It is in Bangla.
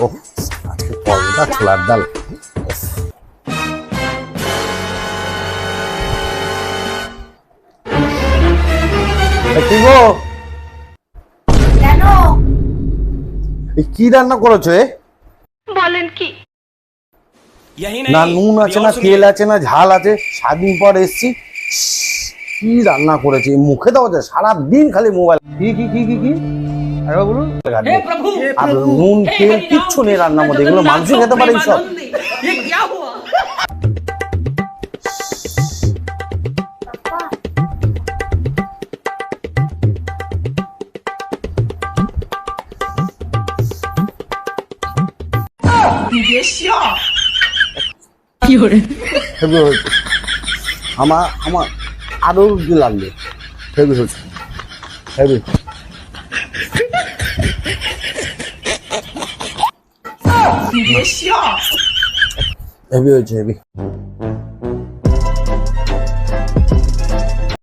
ওহ আজকে কলটা খোলার ডাল কি রান্না করেছ বলেন কি? না নুন আছে না তেল আছে না ঝাল আছে সাতদিন পর এসছি। কি রান্না করেছি? মুখে দেওয়া যায় সারাদিন খালি মোবাইল। কি কি কি কি কি? নুন তেল কিচ্ছু নেই রান্নার মধ্যে এগুলো মানুষ খেতে পারে এইসব আমার আমার আরও লাগবে হেভি হচ্ছে হেভি হেভি হয়েছে হেভি